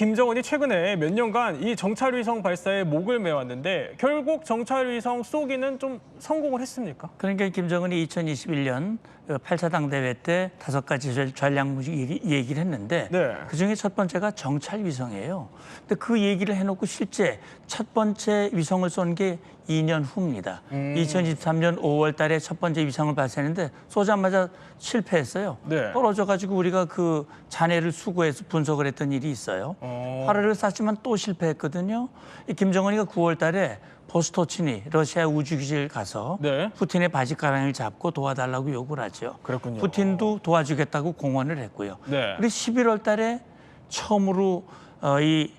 김정은이 최근에 몇 년간 이 정찰위성 발사에 목을 매왔는데 결국 정찰위성 쏘기는 좀 성공을 했습니까? 그러니까 김정은이 2021년 8차 당대회 때 다섯 가지 전- 전략 얘기- 얘기를 했는데 네. 그중에 첫 번째가 정찰 위성이에요. 근데 그 얘기를 해놓고 실제 첫 번째 위성을 쏜 게 2년 후입니다. 음. 2023년 5월 달에 첫 번째 위성을 발사했는데 쏘자마자 실패했어요. 네. 떨어져가지고 우리가 그 잔해를 수거해서 분석을 했던 일이 있어요. 어. 화를 쐈지만 또 실패했거든요. 이 김정은이가 9월 달에 보스토치니 러시아 우주기지를 가서 네. 푸틴의 바지가랑을 잡고 도와달라고 요구를 하죠. 그렇군요. 푸틴도 도와주겠다고 공언을 했고요. 네. 우리 11월 달에 처음으로 어, 이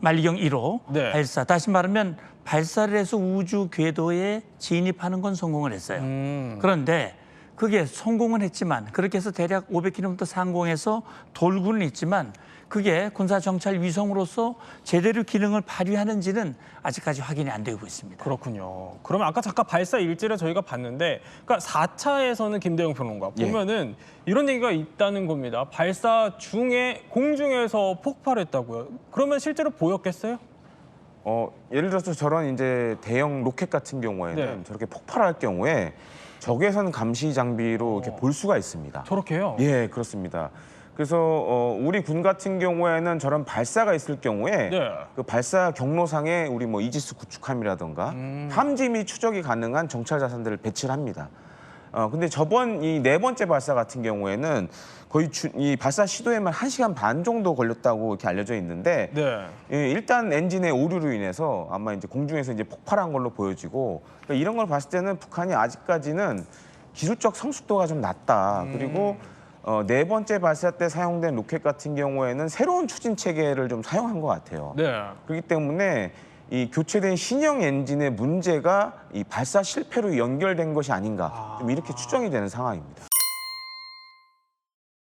만리경 1호 네. 발사, 다시 말하면 발사를 해서 우주 궤도에 진입하는 건 성공을 했어요. 음. 그런데 그게 성공은 했지만 그렇게 해서 대략 500km 상공에서 돌고는 있지만 그게 군사 정찰 위성으로서 제대로 기능을 발휘하는지는 아직까지 확인이 안 되고 있습니다. 그렇군요. 그러면 아까 잠깐 발사 일지를 저희가 봤는데, 그러니까 4차에서는 김대영 평론가 예. 보면은 이런 얘기가 있다는 겁니다. 발사 중에 공중에서 폭발했다고요. 그러면 실제로 보였겠어요? 어, 예를 들어서 저런 이제 대형 로켓 같은 경우에는 네. 저렇게 폭발할 경우에 적외선 감시 장비로 이렇게 볼 수가 있습니다. 저렇게요? 예, 그렇습니다. 그래서 어, 우리 군 같은 경우에는 저런 발사가 있을 경우에 네. 그 발사 경로상에 우리 뭐 이지스 구축함이라던가 음. 탐지 및 추적이 가능한 정찰 자산들을 배치를 합니다. 어 근데 저번 이 네 번째 발사 같은 경우에는 거의 주, 이 발사 시도에만 한 시간 반 정도 걸렸다고 이렇게 알려져 있는데 네. 예, 일단 엔진의 오류로 인해서 아마 이제 공중에서 이제 폭발한 걸로 보여지고 그러니까 이런 걸 봤을 때는 북한이 아직까지는 기술적 성숙도가 좀 낮다. 그리고 어, 네 번째 발사 때 사용된 로켓 같은 경우에는 새로운 추진 체계를 좀 사용한 것 같아요. 네. 그렇기 때문에 이 교체된 신형 엔진의 문제가 이 발사 실패로 연결된 것이 아닌가 좀 이렇게 추정이 되는 상황입니다.